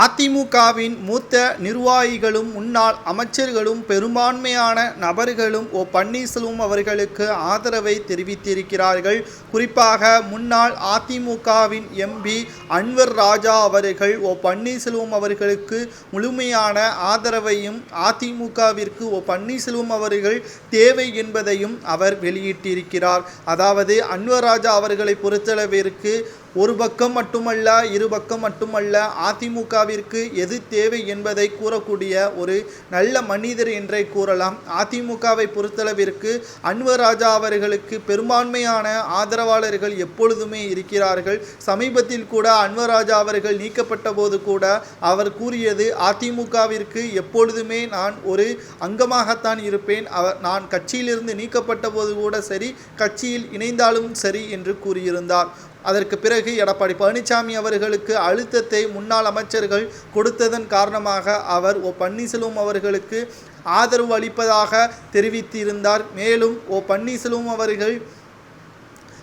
அதிமுகவின் மூத்த நிர்வாகிகளும் முன்னாள் அமைச்சர்களும் பெரும்பான்மையான நபர்களும் ஓ பன்னீர்செல்வம் அவர்களுக்கு ஆதரவை தெரிவித்திருக்கிறார்கள். குறிப்பாக முன்னாள் அதிமுகவின் எம்பி அன்வர் ராஜா அவர்கள் ஓ பன்னீர்செல்வம் அவர்களுக்கு முழுமையான ஆதரவையும் அதிமுகவிற்கு ஓ பன்னீர்செல்வம் அவர்கள் தேவை என்பதையும் அவர் வெளியிட்டிருக்கிறார். அதாவது அன்வர் ராஜா அவர்களை பொறுத்தளவிற்கு ஒரு பக்கம் மட்டுமல்ல இரு பக்கம் மட்டுமல்ல அதிமுகவிற்கு எது தேவை என்பதை கூறக்கூடிய ஒரு நல்ல மனிதர் என்றே கூறலாம். அதிமுகவை பொறுத்தளவிற்கு அன்வர் ராஜா அவர்களுக்கு பெரும்பான்மையான ஆதரவாளர்கள் எப்பொழுதுமே இருக்கிறார்கள். சமீபத்தில் கூட அன்வர் ராஜா அவர்கள் நீக்கப்பட்ட போது கூட அவர் கூறியது அதிமுகவிற்கு எப்பொழுதுமே நான் ஒரு அங்கமாகத்தான் இருப்பேன். அவர் நான் கட்சியிலிருந்து நீக்கப்பட்ட போது கூட சரி கட்சியில் இணைந்தாலும் சரி என்று கூறியிருந்தார். அதற்கு பிறகு எடப்பாடி பழனிசாமி அவர்களுக்கு அழுத்தத்தை முன்னாள் அமைச்சர்கள் கொடுத்ததன் காரணமாக அவர் ஓ பன்னீர்செல்வம் அவர்களுக்கு ஆதரவு அளிப்பதாக தெரிவித்திருந்தார். மேலும் ஓ பன்னீர்செல்வம் அவர்கள்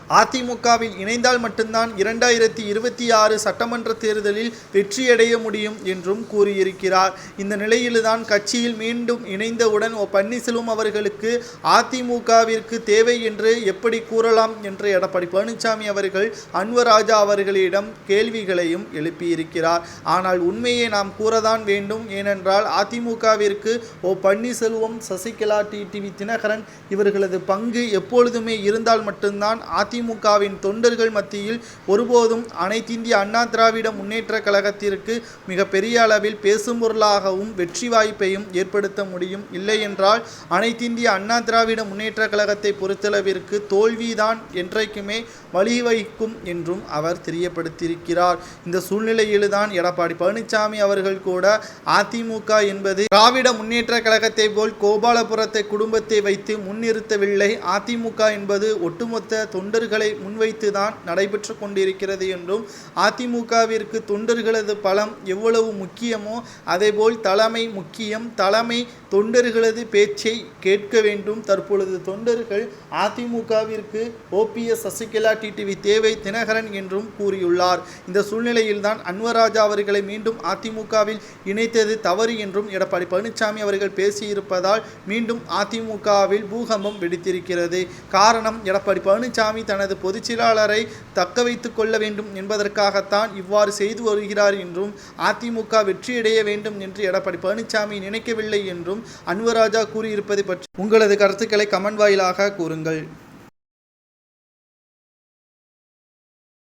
அதிமுகவில் இணைந்தால் மட்டும்தான் இரண்டாயிரத்தி இருபத்தி ஆறு சட்டமன்ற தேர்தலில் வெற்றியடைய முடியும் என்றும் கூறியிருக்கிறார். இந்த நிலையில்தான் கட்சியில் மீண்டும் இணைந்தவுடன் ஓ பன்னீர்செல்வம் அவர்களுக்கு அதிமுகவிற்கு தேவை என்று எப்படி கூறலாம் என்று எடப்பாடி பழனிசாமி அவர்கள் அன்வராஜா அவர்களிடம் கேள்விகளையும் எழுப்பியிருக்கிறார். ஆனால் உண்மையை நாம் கூறதான் வேண்டும். ஏனென்றால் அதிமுகவிற்கு O Panneerselvam Sasikala T TV Dhinakaran இவர்களது பங்கு எப்பொழுதுமே இருந்தால் மட்டும்தான் அதிமுகவின் தொண்டர்கள் மத்தியில் ஒருபோதும் அனைத்திந்திய அண்ணா திராவிட முன்னேற்ற கழகத்திற்கு மிகப்பெரிய அளவில் பேசும் பொருளாகவும் வெற்றி வாய்ப்பையும் ஏற்படுத்த முடியும். இல்லை என்றால் அனைத்திந்திய அண்ணா திராவிட முன்னேற்ற கழகத்தை பொறுத்தளவிற்கு தோல்விதான் என்றைக்குமே வழிவகிக்கும் என்றும் அவர் தெரியப்படுத்தியிருக்கிறார். இந்த சூழ்நிலையில்தான் எடப்பாடி பழனிசாமி அவர்கள் கூட அதிமுக என்பது திராவிட முன்னேற்ற கழகத்தை போல் கோபாலபுரத்தை குடும்பத்தை வைத்து முன்னிறுத்தவில்லை. அதிமுக என்பது ஒட்டுமொத்த தொண்டர்கள் முன்வைத்துதான் நடைபெற்று கொண்டிருக்கிறது என்றும் அதிமுகவிற்கு தொண்டர்களது பலம் எவ்வளவு முக்கியமோ அதேபோல் தலைமை முக்கியம் தலைமை தொண்டர்களது பேச்சை கேட்க வேண்டும். தற்பொழுது தொண்டர்கள் அதிமுகவிற்கு ஓபிஎஸ் சசிகலா டிடிவி தேவை தினகரன் என்றும் கூறியுள்ளார். இந்த சூழ்நிலையில்தான் அன்வராஜா அவர்களை மீண்டும் அதிமுகவில் இணைத்தது தவறு என்றும் எடப்பாடி பழனிசாமி அவர்கள் பேசியிருப்பதால் மீண்டும் அதிமுகவில் பூகம்பம் வெடித்திருக்கிறது. காரணம் எடப்பாடி பழனிசாமி தனது தனது செயலாளரை தக்க வைத்து கொள்ள வேண்டும் என்பதற்காகத்தான் இவ்வாறு செய்து வருகிறார் என்றும் அதிமுக வெற்றியடைய வேண்டும் என்று எடப்பாடி பழனிசாமி நினைக்கவில்லை என்றும் அன்வராஜா கூறியிருப்பதை பற்றி உங்களது கருத்துக்களை கமெண்ட் வாயிலாக கூறுங்கள்.